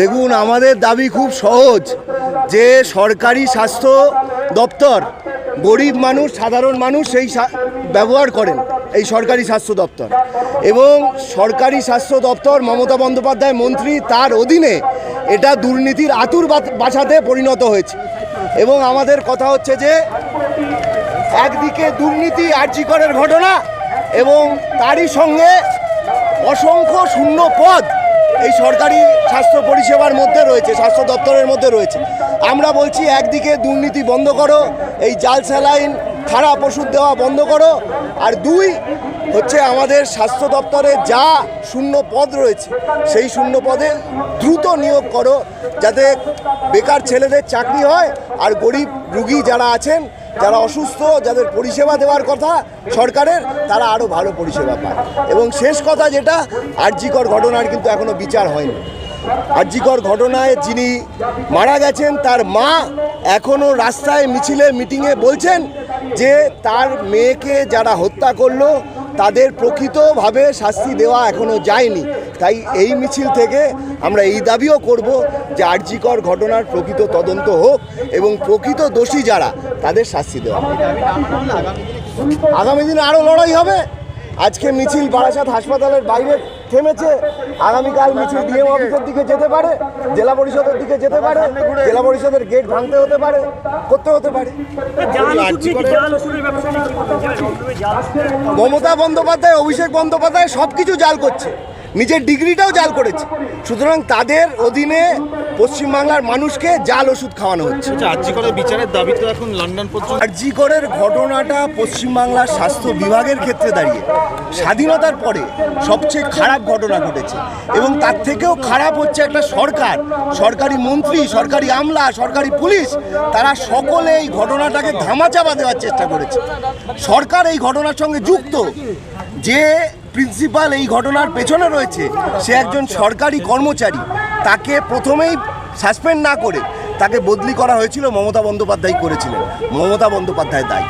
দেখুন, আমাদের দাবি খুব সহজ। যে সরকারি স্বাস্থ্য দপ্তর গরিব মানুষ, সাধারণ মানুষ সেই ব্যবহার করেন এই সরকারি স্বাস্থ্য দপ্তর। এবং সরকারি স্বাস্থ্য দপ্তর মমতা বন্দ্যোপাধ্যায় মন্ত্রী তার অধীনে এটা দুর্নীতির আতুর বাসাতে পরিণত হয়েছে। এবং আমাদের কথা হচ্ছে যে, একদিকে দুর্নীতি আর্যিকরের ঘটনা এবং তারই সঙ্গে অসংখ্য শূন্য পদ এই সরকারি স্বাস্থ্য পরিষেবার মধ্যে রয়েছে, স্বাস্থ্য দপ্তরের মধ্যে রয়েছে। আমরা বলছি একদিকে দুর্নীতি বন্ধ করো, এই জাল স্যালাইন খারাপ ওষুধ দেওয়া বন্ধ করো। আর দুই, হচ্ছে আমাদের স্বাস্থ্য দপ্তরে যা শূন্য পদ রয়েছে, সেই শূন্য পদে দ্রুত নিয়োগ করো যাতে বেকার ছেলেদের চাকরি হয় আর গরিব রুগী যারা আছেন, যারা অসুস্থ, যাদের পরিষেবা দেওয়ার কথা সরকারের, তারা আরও ভালো পরিষেবা পায়। এবং শেষ কথা যেটা আর্যিকর ঘটনার কিন্তু এখনও বিচার হয়নি। আর্যিকর ঘটনায় যিনি মারা গেছেন, তার মা এখনও রাস্তায় মিছিলে, মিটিংয়ে বলছেন যে তার মেয়েকে যারা হত্যা করল, তাদের প্রকৃতভাবে শাস্তি দেওয়া এখনও যায়নি তাই এই মিছিল থেকে আমরা এই দাবিও করব যে আর্যিকর ঘটনার প্রকৃত তদন্ত হোক এবং প্রকৃত দোষী যারা, তাদের শাস্তি দেওয়া। আগামী দিনে আরও লড়াই হবে আজকে মিছিল বারাসাত হাসপাতালের বাইরে থেমেছে। আগামীকাল মিছিল ডিএম অফিসের দিকে যেতে পারে জেলা পরিষদের দিকে যেতে পারে জেলা পরিষদের গেট ভাঙতে হতে পারে করতে হতে পারে। মমতা বন্দ্যোপাধ্যায় অভিষেক বন্দ্যোপাধ্যায় সব কিছু জাল করছে। নিজের ডিগ্রিটাও জাল করেছে। সুতরাং তাদের অধীনে পশ্চিমবাংলার মানুষকে জাল ওষুধ খাওয়ানো হচ্ছে। আচ্ছা আর্জি করে বিচারের দাবি তো এখন লন্ডন পর্যন্ত আরজিকরের ঘটনাটা পশ্চিমবাংলার স্বাস্থ্য বিভাগের ক্ষেত্রে দাঁড়িয়ে। স্বাধীনতার পরে সবচেয়ে খারাপ ঘটনা ঘটেছে। এবং তার থেকেও খারাপ হচ্ছে একটা সরকার। সরকারি মন্ত্রী সরকারি আমলা সরকারি পুলিশ তারা সকলে এই ঘটনাটাকে ধামাচাপা দেওয়ার চেষ্টা করেছে। সরকার এই ঘটনার সঙ্গে যুক্ত। যে প্রিন্সিপাল এই ঘটনার পেছনে রয়েছে। সে একজন সরকারি কর্মচারী। তাকে প্রথমেই সাসপেন্ড না করে তাকে বদলি করা হয়েছিল মমতা বন্দ্যোপাধ্যায় করেছিলেন। মমতা বন্দ্যোপাধ্যায় দায়ী।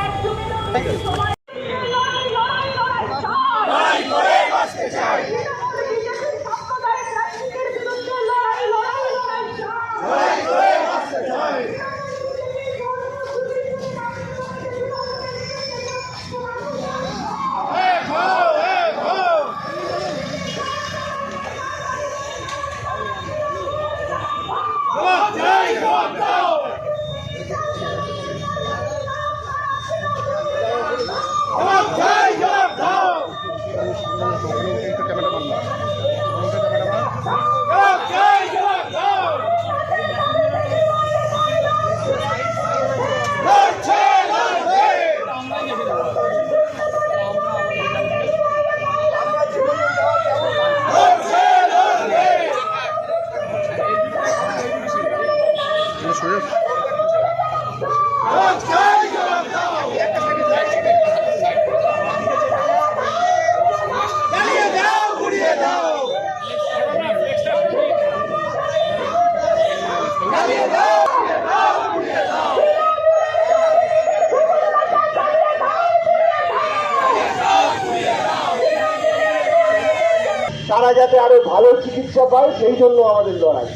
তারা যাতে আরও ভালো চিকিৎসা পায়, সেই জন্য আমাদের লড়াই।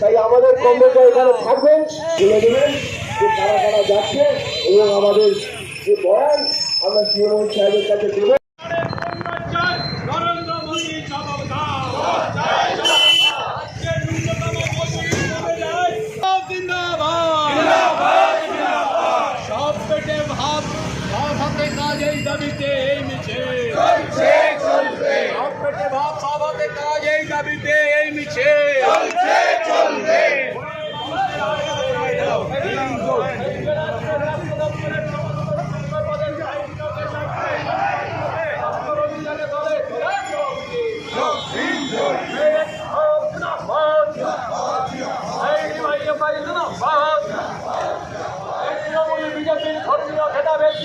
তাই আমাদের কংগ্রেসরা এখানে থাকবেন বলে দেবেন, যে তারা তারা যাচ্ছে এবং আমাদের যে বয়ান, আমরা তৃণমূল সাহেবের কাছে দেবো নরেন্দ্র মোদী জবাব দাও আজকের ন্যূনতম মজুরি কমে যায়। জিন্দাবাদ সব পেটে ভাত সব হাতে কাজ এই দাবিতে এই মিছে সব পেটে ভাত সব হাতে কাজ এই দাবিতে এই মিছে বিজেপির ধর্মীয় ভেদাভেদ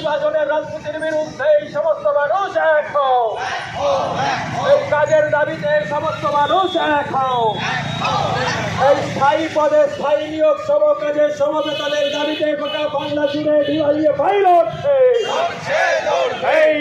বিভাজনের রাজনীতির বিরুদ্ধে এই সমস্ত মানুষ এক হও এই কাজের দাবিতে সমস্ত মানুষ এক হও স্থায়ী পদে স্থায়ী নিয়োগ সম কাজে সমবেতনের দাবিতে গোটা বাংলা জুড়ে দিওয়ালিয়ে ফাইল হচ্ছে। এই